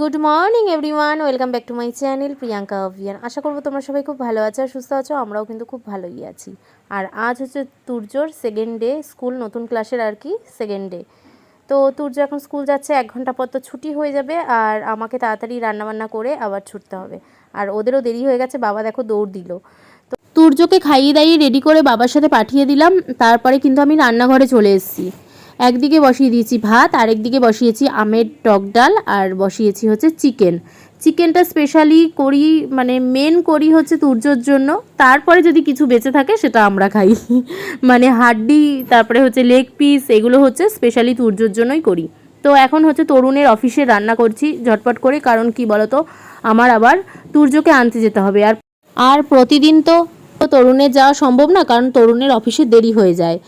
Good morning, everyone. Welcome back to my channel, Priyanka Abhiyan. আশা করব তোমরা সবাই খুব ভালো আছো আর সুস্থ আছো, আমরাও কিন্তু খুব ভালোই আছি। আর আজ হচ্ছে তুর্যর সেকেন্ড ডে স্কুল নতুন ক্লাসের আর কি সেকেন্ড ডে তো তুর্য এখন স্কুল যাচ্ছে, এক ঘণ্টা পর তো ছুটি হয়ে যাবে, আর আমাকে তাড়াতাড়ি রান্নাবান্না করে আবার ছুটতে হবে। আর ওদেরও দেরি হয়ে গেছে, বাবা দেখো দৌড় দিল। তো তুর্যকে খাইয়ে দাইয়ে রেডি করে বাবার সাথে পাঠিয়ে দিলাম, তারপরে কিন্তু আমি রান্নাঘরে চলে এসেছি। একদিকে বসিয়ে দিয়েছি ভাত, আরেকদিকে বসিয়েছি আমের টক ডাল, আর বসিয়েছি হচ্ছে চিকেন। চিকেনটা স্পেশালি করি মানে মেন করি হচ্ছে তুর্যর জন্য। তারপরে যদি কিছু বেঁচে থাকে সেটা আমরা খাই। মানে হাড্ডি, তারপরে হচ্ছে লেগ পিস এগুলো হচ্ছে স্পেশালি তুর্যর জন্যই করি। তো এখন হচ্ছে তরুণের অফিসে রান্না করছি ঝটপট করে, কারণ কি বলতো, আমার আবার তুর্যকে আনতে যেতে হবে। আর আর প্রতিদিন তো তরুণের যাওয়া সম্ভব না, কারণ তরুণের অফিসে দেরি হয়ে যায়।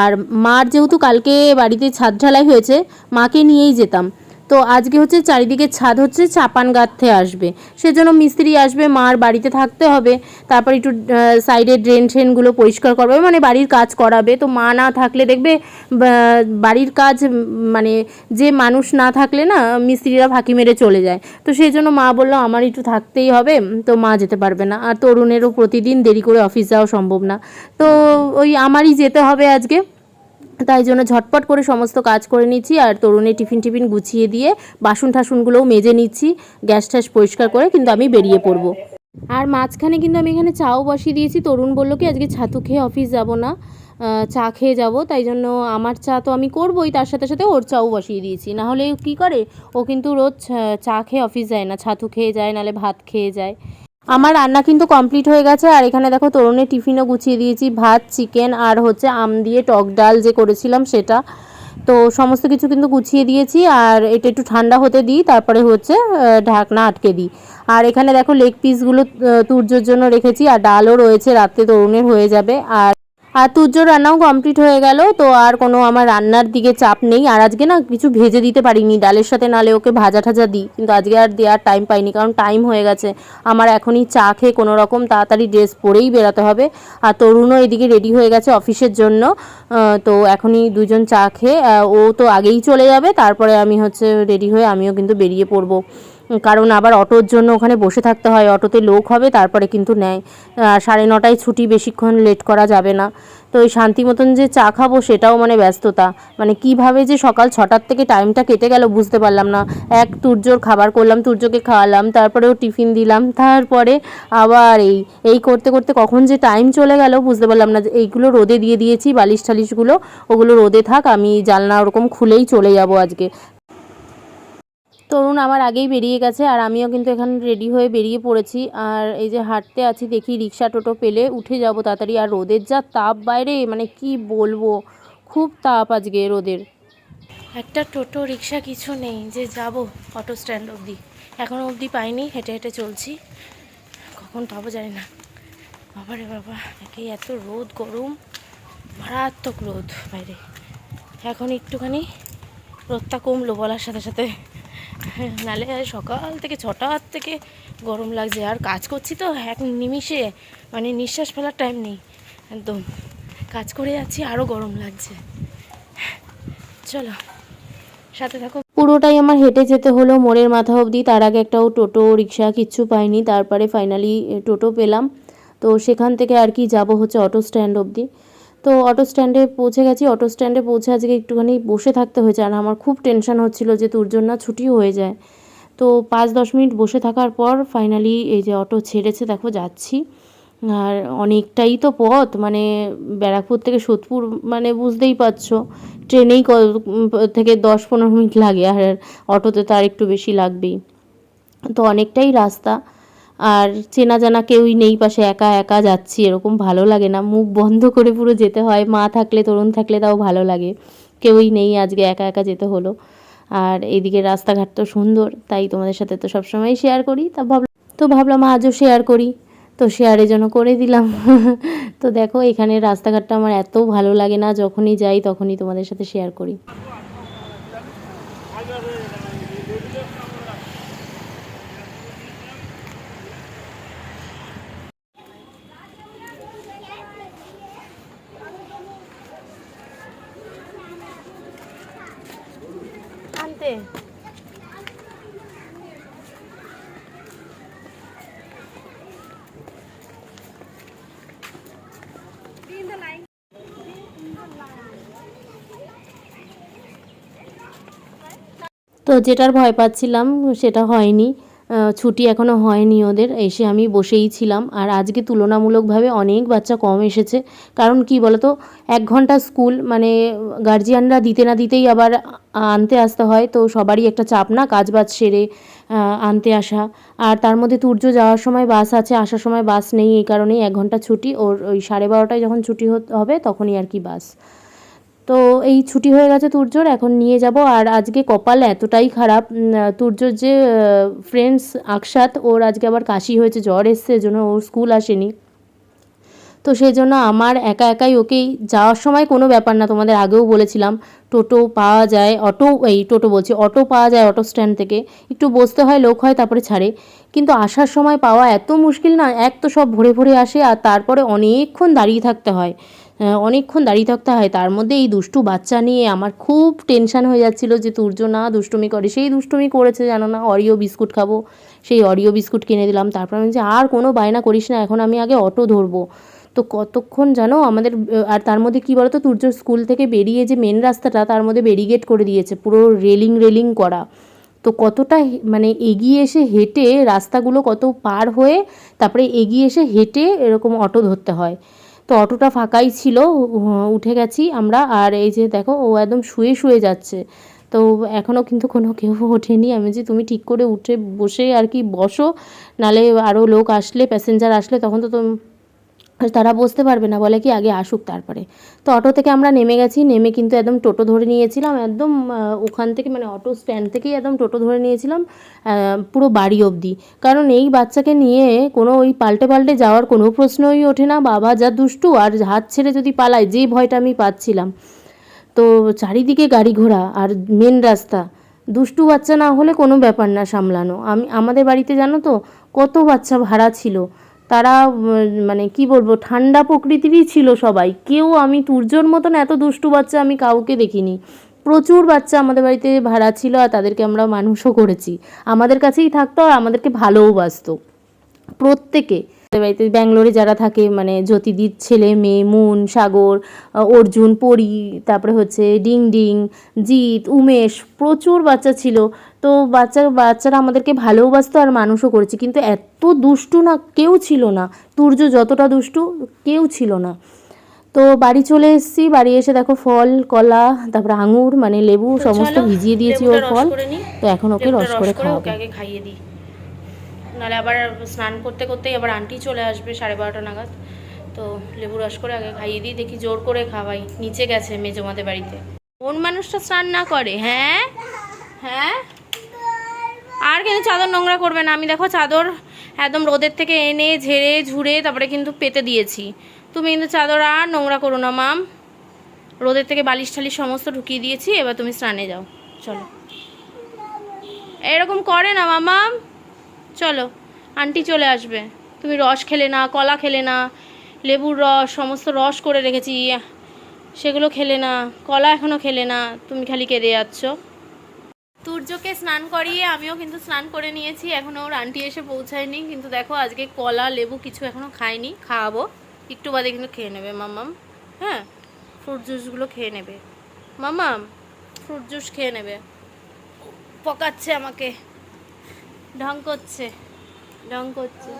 আর মার যেহেতু কালকে বাড়িতে ছাদ ঢালাই হয়েছে, মাকে নিয়েই যেতাম। তো আজকে হচ্ছে চারিদিকে ছাদ হচ্ছে, চাপান গাঁথতে আসবে। সেজন্য মিস্ত্রি আসবে, মার বাড়িতে থাকতে হবে। তারপর একটু সাইডে ড্রেন ট্রেনগুলো পরিষ্কার করবে। মানে বাড়ির কাজ করাবে। তো মা না থাকলে দেখবে বাড়ির কাজ মানে যে মানুষ না থাকলে না মিস্ত্রিরা ফাঁকি মেরে চলে যায়। তো সেই জন্য মা বলল, আমার একটু থাকতেই হবে। তো মা যেতে পারবে না। আর তরুণেরও প্রতিদিন দেরি করে অফিস যাওয়া সম্ভব না। তো ওই আমারই যেতে হবে আজকে। তাই জন্য ঝটপট করে সমস্ত কাজ করে নিচ্ছি আর তরুণের টিফিন টিফিন গুছিয়ে দিয়ে বাসন টাসনগুলোও মেজে নিচ্ছি, গ্যাস ট্যাস পরিষ্কার করে কিন্তু আমি বেরিয়ে পড়ব। আর মাঝখানে কিন্তু আমি এখানে চাও বসিয়ে দিয়েছি, তরুণ বলল কি আজকে ছাতু খেয়ে অফিস যাব না চা খেয়ে যাব, তাই জন্য আমার চা তো আমি করবোই, তার সাথে সাথে ওর চাও বসিয়ে দিয়েছি, না হলে কি করে? ও কিন্তু রোজ চা খেয়ে অফিস যায় না, ছাতু খেয়ে যায় নালে ভাত খেয়ে যায়। আমার রান্না কিন্তু কমপ্লিট হয়ে গেছে, আর এখানে দেখো তরুণের টিফিনও গুছিয়ে দিয়েছি, ভাত, চিকেন আর হচ্ছে আম দিয়ে টক ডাল যে করেছিলাম সেটা। তো সমস্ত কিছু কিন্তু গুছিয়ে দিয়েছি, আর এটা একটু ঠান্ডা হতে দিই, তারপরে হচ্ছে ঢাকনা আটকে দিই। আর এখানে দেখো লেগ পিসগুলো তুর্যর জন্য রেখেছি, আর ডালও রয়েছে, রাত্রে তরুণের হয়ে যাবে, আর আর তুর্যর রান্নাও কমপ্লিট হয়ে গেল, তো আর কোনো আমার রান্নার দিকে চাপ নেই। আর আজকে না কিছু ভেজে দিতে পারিনি, ডালের সাথে নালে ওকে ভাজা ঠাজা দিই, কিন্তু আজকে আর দেওয়ার টাইম পাইনি, কারণ টাইম হয়ে গেছে। আমার এখনই চা খেয়ে কোনো রকম তাড়াতাড়ি ড্রেস পরেই বেরোতে হবে। আর তরুণও এদিকে রেডি হয়ে গেছে অফিসের জন্য তো এখনই দুজন চা খেয়ে ও তো আগেই চলে যাবে, তারপরে আমি হচ্ছে রেডি হয়ে আমিও কিন্তু বেরিয়ে পড়ব। কারণ আবার অটোর জন্য ওখানে বসে থাকতে হয়, অটোতে লোক হবে, তারপরে কিন্তু নেয়। সাড়ে নটায় ছুটি বেশিক্ষণ লেট করা যাবে না। তো ওই শান্তি মতন যে চা খাব সেটাও মানে ব্যস্ততা। মানে কীভাবে যে সকাল ছটার থেকে টাইমটা কেটে গেল বুঝতে পারলাম না। এক তুর্যর খাবার করলাম, তুর্যকে খাওয়ালাম, তারপরেও টিফিন দিলাম, তারপরে আবার এই এই করতে করতে কখন যে টাইম চলে গেল বুঝতে পারলাম না। এইগুলো রোদে দিয়ে দিয়েছি বালিশ টালিশগুলো ওগুলো রোদে থাক, আমি জানলা ওরকম খুলেই চলে যাব আজকে। তরুণ আমার আগেই বেরিয়ে গেছে আর আমিও কিন্তু এখানে রেডি হয়ে বেরিয়ে পড়েছি। আর এই যে হাঁটতে আছি, দেখি রিক্সা, টোটো পেলে উঠে যাব তাড়াতাড়ি। আর রোদের যা তাপ বাইরে মানে কি বলব? খুব তাপ আজকে রোদের। একটা টোটো, রিক্সা কিছু নেই, যে যাব অটো স্ট্যান্ড অবধি। এখনও অবধি পাইনি, হেঁটে হেঁটে চলছি। কখন পাবো জানি না। বাবা রে বাবা, একে এত রোদ, গরম, মারাত্মক রোদ বাইরে। এখন একটুখানি রোদটা কমলো বলার সাথে সাথে। নালে সকাল থেকে ছটার থেকে গরম লাগছে, আর কাজ করছি তো, এক নিমিষে মানে নিঃশ্বাস ফেলার টাইম নেই, একদম। কাজ করে যাচ্ছি আরও গরম লাগছে। চলো, সাথে থাকো। পুরোটাই আমার হেঁটে যেতে হলো, মোড়ের মাথা অবধি। তার আগে একটাও টোটো, রিক্সা কিচ্ছু পাইনি, তারপরে ফাইনালি টোটো পেলাম। তো সেখান থেকে আর কি যাব হচ্ছে অটো স্ট্যান্ড অবধি। তো অটো স্ট্যান্ডে পৌঁছে গেছি। অটো স্ট্যান্ডে পৌঁছে আজকে একটুখানি বসে থাকতে হয়েছে আর আমার খুব টেনশন হচ্ছিল যে তোর জন্য ছুটিও হয়ে যায়। তো পাঁচ দশ মিনিট বসে থাকার পর ফাইনালি এই যে অটো ছেড়েছে, দেখো যাচ্ছি। আর অনেকটাই তো পথ মানে ব্যারাকপুর থেকে সোদপুর মানে বুঝতেই পারছ। ট্রেনেই ক- থেকে দশ পনেরো মিনিট লাগে আর অটোতে তো আর একটু বেশি লাগবেই। তো অনেকটাই রাস্তা। আর চেনা জানা কেউই নেই পাশে, একা একা যাচ্ছি, এরকম ভালো লাগে না। মুখ বন্ধ করে পুরো যেতে হয়, মা থাকলে, তরুণ থাকলে তাও ভালো লাগে। কেউই নেই, আজকে একা একা যেতে হলো। আর এদিকে রাস্তাঘাট তো সুন্দর, তাই তোমাদের সাথে তো সবসময় শেয়ার করি। তা ভাবলাম, তো ভাবলাম আজও শেয়ার করি। তো শেয়ারের জন্য করে দিলাম। তো দেখো, এখানে রাস্তাঘাটটা আমার এত ভালো লাগে না, যখনই যাই তখনই তোমাদের সাথে শেয়ার করি। যাবে তো যেটার ভয় পাচ্ছিলাম সেটা হয়নি। ছুটি এখনও হয়নি ওদের, এসে আমি বসেই ছিলাম। আর আজকে তুলনামূলকভাবে অনেক বাচ্চা কম এসেছে। কারণ কি বলতো, এক ঘণ্টা স্কুল মানে গার্জিয়ানরা দিতে না দিতেই আবার আনতে আসতে হয়। তো সবারই একটা চাপ না কাজ বাজ সেরে আনতে আসা। আর তার মধ্যে তুর্য যাওয়ার সময় বাস আছে, আসার সময় বাস নেই। এই কারণেই এক ঘণ্টা ছুটি। ওর ওই সাড়ে বারোটায় যখন ছুটি হবে তখনই আর কি বাস। তো এই ছুটি হয়ে গেছে তুর্যর, এখন নিয়ে যাব। আর আজকে কপাল এতটাই খারাপ তুর্যর যে ফ্রেন্ডস আকসাত, ওর আজকে আবার কাশি হয়েছে, জ্বর এসছে জন্য ওর স্কুল আসেনি। তো সেই জন্য আমার একা একাই ওকেই যাওয়ার সময় কোনো ব্যাপার না, তোমাদের আগেও বলেছিলাম, টোটো পাওয়া যায়, অটো, এই টোটো বলছি, অটো পাওয়া যায় অটো স্ট্যান্ড থেকে, একটু বসতে হয়, লোক হয়, তারপরে ছাড়ে। কিন্তু আসার সময় পাওয়া এত মুশকিল না, এক তো সব ভরে ভরে আসে, আর তারপরে অনেকক্ষণ দাঁড়িয়ে থাকতে হয়। অনেকক্ষণ দাঁড়িয়ে থাকতে হয়। তার মধ্যে এই দুষ্টু বাচ্চা নিয়ে আমার খুব টেনশন হয়ে যাচ্ছিল যে, তুর্য, না, দুষ্টুমি করে সেই দুষ্টুমি করেছে, জানো না অরিও বিস্কুট খাব। সেই অরিও বিস্কুট কিনে দিলাম। তারপর আমি যে আর কোনো বায়না করিস না, এখন আমি আগে অটো ধরবো। তো কতক্ষণ জানো, আমাদের আর তার মধ্যে কী বলতো, তুর্যর স্কুল থেকে বেরিয়ে যে মেন রাস্তাটা, তার মধ্যে ব্যারিগেড করে দিয়েছে, পুরো রেলিং রেলিং করা। তো কতটা মানে এগিয়ে এসে হেঁটে রাস্তাগুলো কত পার হয়ে, তারপরে এগিয়ে এসে হেঁটে এরকম অটো ধরতে হয়। তো অটোটা ফাঁকাই ছিল উঠে গেছি আমরা, আর এই যে দেখো ও একদম শুয়ে শুয়ে যাচ্ছে। তো এখনও কিন্তু কোনো কেউ ওঠেনি। আমি যে তুমি ঠিক করে উঠে বসে আর কি বসো, নালে আরও লোক আসলে প্যাসেঞ্জার আসলে, তখন তো তারা বসতে পারবে না, বলে কি আগে আসুক তারপরে। তো অটো থেকে আমরা নেমে গেছি, নেমে কিন্তু একদম টোটো ধরে নিয়েছিলাম, একদম ওখান থেকে মানে অটো স্ট্যান্ড থেকেই একদম টোটো ধরে নিয়েছিলাম পুরো বাড়ি অবধি। কারণ এই বাচ্চাকে নিয়ে কোনো ওই পাল্টে পাল্টে যাওয়ার কোনো প্রশ্নই ওঠে না, বাবা যা দুষ্টু আর হাত ছেড়ে যদি পালায়, যে ভয়টা আমি পাচ্ছিলাম। তো চারিদিকে গাড়ি ঘোড়া আর মেন রাস্তা। দুষ্টু বাচ্চা না হলে কোনো ব্যাপার না সামলানো। আমি, আমাদের বাড়িতে জানো তো, কত বাচ্চা ভাড়া ছিল। তারা মানে কি বলব, ঠান্ডা প্রকৃতিরই ছিল সবাই। কেউ আমি তুর্যর মতন এত দুষ্টু বাচ্চা আমি কাউকে দেখিনি। প্রচুর বাচ্চা আমাদের বাড়িতে ভাড়া ছিল আর তাদেরকে আমরা মানুষও করেছি। আমাদের কাছেই থাকতো আর আমাদেরকে ভালোও বাসতো। প্রত্যেকে বাড়িতে ব্যাঙ্গালোরে যারা থাকে মানে জ্যোতিদির ছেলে মেয়ে মুন সাগর অর্জুন পরি তারপরে হচ্ছে ডিং ডিং জিৎ উমেশ প্রচুর বাচ্চা ছিল। তো বাচ্চা বাচ্চারা আমাদেরকে ভালোবাসতো আর মানুষও করেছে। কিন্তু এত দুষ্টু না কেউ ছিল না। তুর্য যতটা দুষ্টু কেউ ছিল না। তো বাড়ি চলে এসেছি। বাড়ি এসে দেখো ফল কলা তারপরে আঙুর মানে লেবু সমস্ত ভিজিয়ে দিয়েছি ওর ফল। তো এখন ওকে রস করে খাওয়াবো। আগে খাইয়ে দিই। নাহলে আবার স্নান করতে করতেই আবার আন্টি চলে আসবে সাড়ে বারোটা নাগাদ। তো লেবু রস করে আগে খাইয়ে দিই, দেখি জোর করে খাওয়াই। নিচে গেছে মেজমাদের বাড়িতে। কোন মানুষটা স্নান না করে হ্যাঁ? হ্যাঁ? আর কিন্তু চাদর নোংরা করবে না। আমি দেখো চাদর একদম রোদের থেকে এনে, ঝেড়ে, ঝুড়ে তারপরে কিন্তু পেতে দিয়েছি। তুমি কিন্তু চাদর আর নোংরা করো না, মাম। রোদের থেকে বালিশ টালিশ সমস্ত ঢুকিয়ে দিয়েছি, এবার তুমি স্নানে যাও। চলো। এরকম করে না মামাম চলো, আন্টি চলে আসবে। তুমি রস খেলে না, কলা খেলে না, লেবুর রস, সমস্ত রস করে রেখেছি সেগুলো খেলে না, কলা এখনও খেলে না, তুমি খালি কেঁদে যাচ্ছ। তুর্যকে স্নান করিয়ে আমিও কিন্তু স্নান করে নিয়েছি এখনও ওর আন্টি এসে পৌঁছায়নি। কিন্তু দেখো, আজকে কলা, লেবু কিছু এখনও খাইনি খাওয়াবো। একটু বাদে কিন্তু খেয়ে নেবে মামাম হ্যাঁ ফ্রুট জুসগুলো খেয়ে নেবে। মামাম ফ্রুট জুস খেয়ে নেবে। পকাচ্ছে আমাকে। ঢং করছে। ঢং করছে।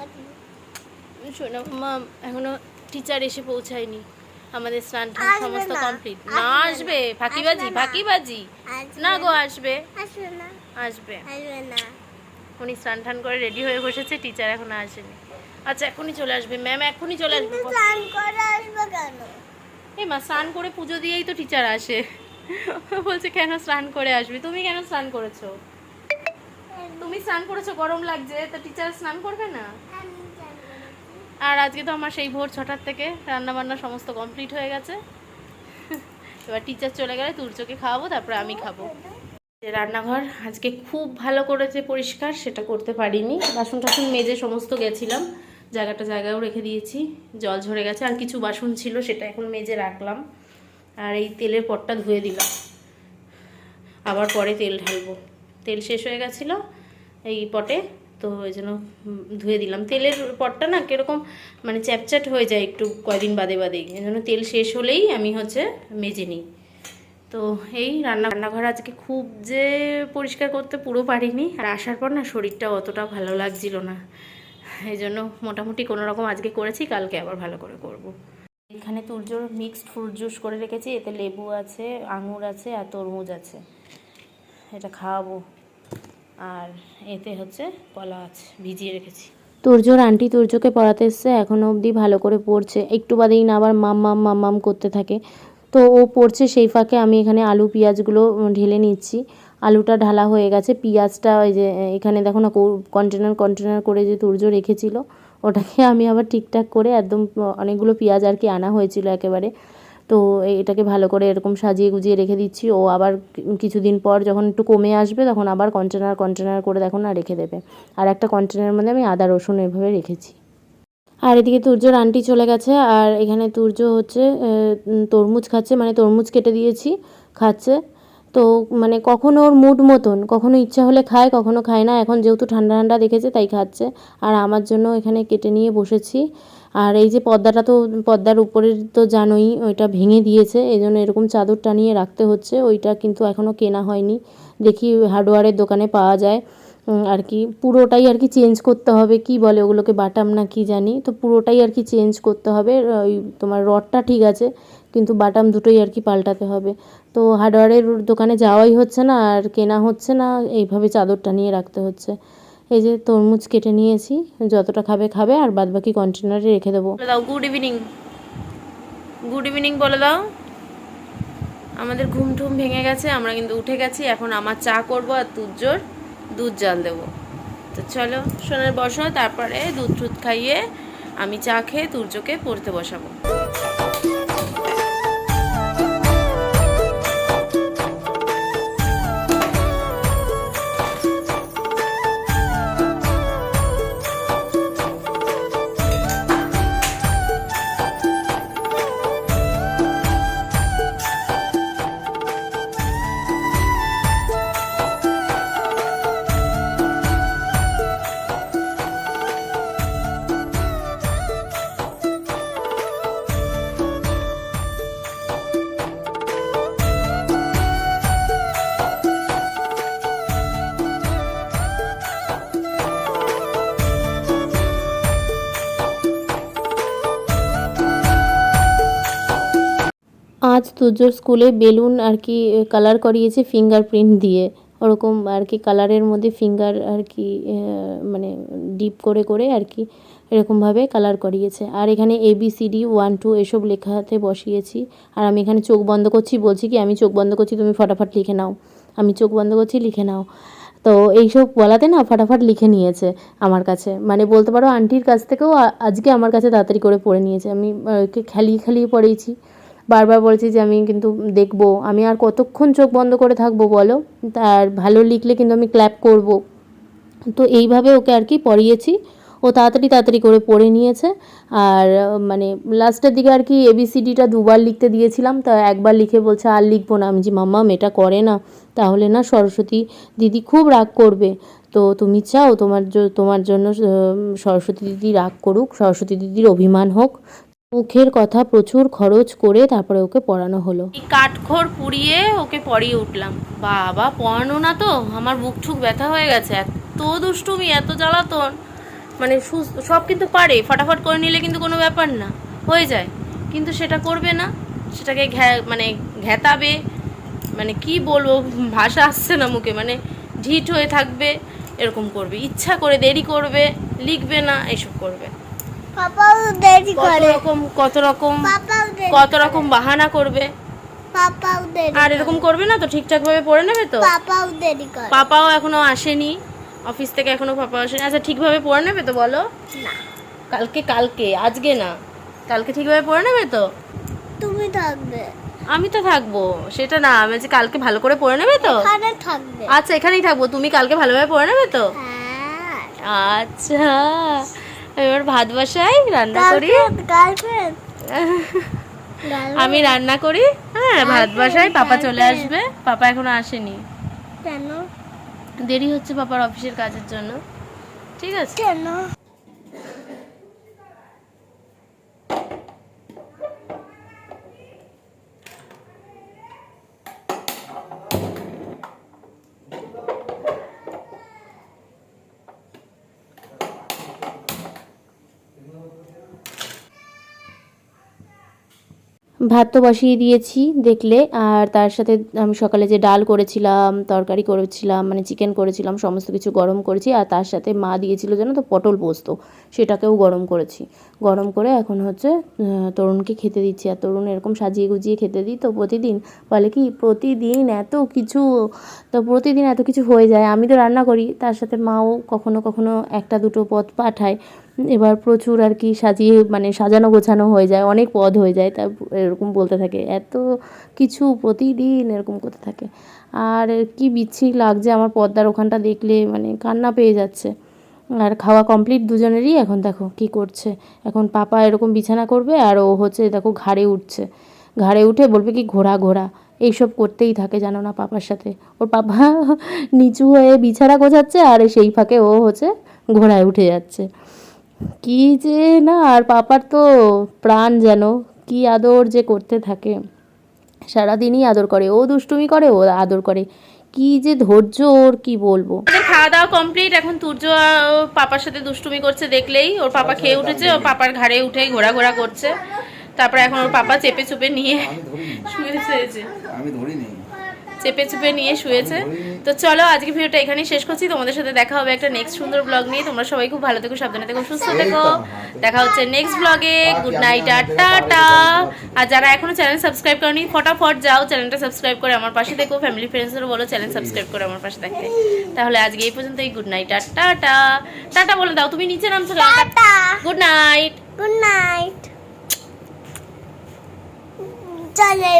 শোনো মাম এখনও টিচার এসে পৌঁছায়নি। আমাদের স্নান টান সমস্ত কমপ্লিট না। আসবে ফাঁকিবাজি। ফাঁকিবাজি না গো আসবে। আসবে উনি স্নান টান করে রেডি হয়ে বসেছে টিচার এখনও আসেনি। আচ্ছা এখনই চলে আসবে। ম্যাম এখনই চলে আসবে। স্নান করে আসবে কেন? এই মা স্নান করে পুজো দিয়েই তো টিচার আসে। বলছে কেন স্নান করে আসবে? তুমি কেন স্নান করেছ? তুমি স্নান করেছ গরম লাগছে তো টিচার স্নান করবে না? করেছি। আর আজকে তো আমার সেই ভোর ছটার থেকে রান্না বান্না সমস্ত কমপ্লিট হয়ে গেছে। এবার টিচার চলে গেলে তুর্যকে খাওয়াবো তারপরে আমি খাব। যে রান্নাঘর আজকে খুব ভালো করেছে পরিষ্কার সেটা করতে পারিনি। বাসন টাসন মেজে সমস্ত গেছিলাম জায়গাটা জায়গায়ও রেখে দিয়েছি জল ঝরে গেছে আর কিছু বাসন ছিল সেটা এখন মেজে রাখলাম। আর এই তেলের পটটা ধুয়ে দিলাম। আবার পরে তেল ঢালবো। তেল শেষ হয়ে গেছিল এই পটে, তো ওই জন্য ধুয়ে দিলাম। তেলের পটটা না কীরকম মানে চ্যাপচ্যাট হয়ে যায় একটু কয়দিন বাদে বাদেই এই জন্য তেল শেষ হলেই আমি হচ্ছে মেজে নিই। তো এই রান্না রান্নাঘর আজকে খুব যে পরিষ্কার করতে পুরো পারিনি। আর আসার পর না শরীরটা অতটা ভালো লাগছিল না। এই জন্য মোটামুটি কোনো রকম আজকে করেছি, কালকে আবার ভালো করে করব। এখানে তুরজোর মিক্সড ফ্রুট জুস করে রেখেছি। এতে লেবু আছে, আঙুর আছে আর তরমুজ আছে। এটা খাওয়াবো। আর এতে হচ্ছে কলা আছে, ভিজিয়ে রেখেছি। তুর্যর আন্টি তুর্যকে পড়াতে এসছে এখনও অবধি ভালো করে পড়ছে। একটু বাদেই না আবার মাম মাম মাম মাম করতে থাকে। তো ও পড়ছে সেই ফাঁকে, আমি এখানে আলু, পেঁয়াজগুলো ঢেলে নিচ্ছি। আলুটা ঢালা হয়ে গেছে, পেঁয়াজটা ওই যে এখানে দেখো না কন্টেনার কন্টেনার করে যে তুর্য রেখেছিল, ওটাকে আমি আবার ঠিকঠাক করে একদম, অনেকগুলো পেঁয়াজ আর কি আনা হয়েছিল একেবারে। তো এটাকে ভালো করে এরকম সাজিয়ে গুজিয়ে রেখে দিচ্ছি। ও আবার কিছুদিন পর যখন একটু কমে আসবে তখন আবার কন্টেনার কন্টেনার করে দেখো না রেখে দেবে। আর একটা কন্টেনার মধ্যে আমি আদা, রসুন এভাবে রেখেছি। আর এদিকে তুর্যর আন্টি চলে গেছে। আর এখানে তুর্য হচ্ছে তরমুজ খাচ্ছে। মানে তরমুজ কেটে দিয়েছি। খাচ্ছে। তো মানে কখনো ওর মুড মতন, কখনো ইচ্ছা হলে খায়, কখনো খায় না। এখন যেহেতু ঠান্ডা ঠান্ডা দেখেছে, তাই খাচ্ছে। আর আমার জন্য এখানে কেটে নিয়ে বসেছি। আর এই যে পর্দাটা তো, পর্দার উপরের তো জানোই, ওইটা ভেঙে দিয়েছে। এই জন্য এরকম চাদর টানিয়ে রাখতে হচ্ছে। ওইটা কিন্তু এখনও কেনা হয়নি। দেখি হার্ডওয়্যারের দোকানে পাওয়া যায়। আর কি পুরোটাই আর কি চেঞ্জ করতে হবে। কি বলে ওগুলোকে বাটাম না কি জানি। তো পুরোটাই আর কি চেঞ্জ করতে হবে। ওই তোমার রডটা ঠিক আছে, কিন্তু বাটাম দুটোই আর কি পাল্টাতে হবে। তো হার্ডওয়্যারের দোকানে যাওয়াই হচ্ছে না আর কেনা হচ্ছে না, এইভাবে চাদরটা নিয়ে রাখতে হচ্ছে। এই যে তরমুজ কেটে নিয়েছি, যতটা খাবে খাবে, আর বাদ বাকি কন্টেনারে রেখে দেবো। দাও গুড ইভিনিং গুড ইভিনিং বলে দাও। আমাদের ঘুম টুম ভেঙে গেছে, আমরা কিন্তু উঠে গেছি, এখন আমার চা করব আর তুজ্জোর দুধ জাল দেবো। তো চলো, সোনার বসো তারপরে দুধ টুধ খাইয়ে আমি চা খেয়ে তুর্যকে পড়তে বসাবো। আজ তুজোর স্কুলে বেলুন আর কি কালার করিয়েছে ফিঙ্গারপ্রিন্ট দিয়ে। ওরকম আর কি কালারের মধ্যে ফিঙ্গার আর কি মানে ডিপ করে করে আর কি এরকমভাবে কালার করিয়েছে। আর এখানে A B C D one two এসব লেখাতে বসিয়েছি। আর আমি এখানে চোখ বন্ধ করছি, বলছি কি, আমি চোখ বন্ধ করছি, তুমি ফটাফট লিখে নাও। আমি চোখ বন্ধ করছি, লিখে নাও। তো এইসব বলাতে না ফটাফট লিখে নিয়েছে আমার কাছে। মানে বলতে পারো, আন্টির কাছ থেকেও আজকে আমার কাছে তাড়াতাড়ি করে পড়ে নিয়েছে। আমি খেলিয়ে খেলিয়ে পড়িয়েছি। বারবার বলছি যে আমি কিন্তু দেখব, আমি আর কতক্ষণ চোখ বন্ধ করে থাকব বলো? তার ভালো লিখলে কিন্তু আমি ক্ল্যাপ করব। তো এইভাবে ওকে আর কি পড়িয়েছি। ও তাড়াতাড়ি তাড়াতাড়ি করে পড়ে নিয়েছে। আর মানে লাস্টের দিকে আর কি এবিসিডিটা দুবার লিখতে দিয়েছিলাম। তা একবার লিখে বলছে, আর লিখব না। আমি যে মাম্মা এটা করে না। তাহলে না সরস্বতী দিদি খুব রাগ করবে। তো তুমি চাও তোমার তোমার জন্য সরস্বতী দিদি রাগ করুক, সরস্বতী দিদির অভিমান হোক। মুখের কথা প্রচুর খরচ করে তারপরে ওকে পড়ানো হলো। কাঠখড় পুড়িয়ে ওকে পড়িয়ে উঠলাম। বাবা, পড়ানো না তো? আমার বুক ঠুক ব্যথা হয়ে গেছে। এত দুষ্টুমি, এত জ্বালাতন। মানে সব কিন্তু পারে, ফটাফট করে নিলে কিন্তু কোনো ব্যাপার না। হয়ে যায়। কিন্তু সেটা করবে না। সেটাকে ঘ্যা- মানে ঘেতাবে মানে কি বলব, ভাষা আসছে না মুখে। মানে ঢিট হয়ে থাকবে, এরকম করবে। ইচ্ছা করে দেরি করবে, লিখবে না, এসব করবে। পাপাও দেরি কত করে। রকম কত রকম পাপাও দেরি কত রকম বাহানা করবে। পাপাও দেরি আর এরকম করবে না তো ঠিকঠাক ভাবে পড়ে নেবে তো? পাপাও দেরি করে। পাপাও এখনও আসেনি। অফিস থেকে এখনও পাপা আসেনি। আচ্ছা ঠিকভাবে পড়ে নেবে তো বলো? না। কালকে কালকে আজকে না। কালকে ঠিকভাবে পড়ে নেবে তো? তুমি থাকবে। আমি তো থাকব সেটা না। আমি যে কালকে ভালো করে পড়ে নেবে তো? এখানে থাকবে। আচ্ছা এখানেই থাকব। তুমি কালকে ভালোভাবে পড়ে নেবে তো? হ্যাঁ। আচ্ছা। এবার ভাত বসাই রান্না করি। আমি রান্না করি হ্যাঁ ভাত বসাই পাপা চলে আসবে পাপা এখনও আসেনি। কেন? দেরি হচ্ছে পাপার অফিসের কাজের জন্য। ঠিক আছে? কেন? ভাত তো বসিয়ে দিয়েছি দেখলে, আর তার সাথে আমি সকালে যে ডাল করেছিলাম, তরকারি করেছিলাম মানে চিকেন করেছিলাম, সমস্ত কিছু গরম করেছি, আর তার সাথে মা দিয়েছিল যেন তো পটল পোস্ত, সেটাকেও গরম করেছি। গরম করে এখন হচ্ছে তরুণকে খেতে দিচ্ছি। আর তরুণ এরকম সাজিয়ে গুজিয়ে খেতে দিই তো প্রতিদিন, বলে কি প্রতিদিন এত কিছু, তো প্রতিদিন এত কিছু হয়ে যায়। আমি তো রান্না করি, তার সাথে মাও কখনো কখনো একটা দুটো পদ পাঠায়। এবার প্রচুর আর কি সাজিয়ে মানে সাজানো গোছানো হয়ে যায়, অনেক পদ হয়ে যায়, তা এরকম বলতে থাকে। এত কিছু প্রতিদিন এরকম করতে থাকে। আর কি বিচ্ছিরি লাগছে আমার পর্দার ওখানটা দেখলে মানে কান্না পেয়ে যাচ্ছে। আর খাওয়া কমপ্লিট দুজনেরই এখন দেখো কি করছে। এখন পাপা এরকম বিছানা করবে আর ও হচ্ছে দেখো ঘাড়ে উঠছে। ঘাড়ে উঠে বলবে কি ঘোড়া ঘোড়া। এইসব করতেই থাকে জানো না পাপার সাথে। ওর পাপা নিচু হয়ে বিছানা গোছাচ্ছে আর সেই ফাঁকে ও হচ্ছে ঘোড়ায় উঠে যাচ্ছে। কি যে না আর পাপার তো প্রাণ যেন কি আদর যে করতে থাকে। সারাদিনই আদর করে ও দুষ্টুমি করে ও আদর করে। কি যে ধৈর্য ওর কি বলব? খাওয়া দাওয়া কমপ্লিট এখন তুর্য পাপার সাথে দুষ্টুমি করছে দেখলেই। ওর পাপা খেয়ে উঠেছে ওর পাপার ঘাড়ে উঠে ঘোরা ঘোরা করছে। তারপরে এখন ওর পাপা চেপে চুপে নিয়ে শুয়েছে এই যে। আমি ধরিনি। চেপে চুপে নিয়ে শুয়েছে। তো চলো আজকে ভিডিওটা এখানেই শেষ করছি। তোমাদের সাথে দেখা হবে একটা নেক্সট সুন্দর ব্লগ নিয়ে। তোমরা সবাই খুব ভালো থেকো সাবধানে থেকো সুস্থ থেকো। দেখা হচ্ছে নেক্সট ব্লগে গুড নাইট আর টাটা আর যারা এখনও চ্যানেল সাবস্ক্রাইব করনি ফটাফট যাও চ্যানেলটা সাবস্ক্রাইব করে আমার পাশে দেখো ফ্যামিলি ফ্রেন্ডসদেরও বলো চ্যানেল সাবস্ক্রাইব করে আমার পাশে থাকতে। তাহলে আজকে এই পর্যন্ত এই গুড নাইট আর টাটা। টাটা বলে দাও তুমি নিচে নামছো tata. Good night good night চলে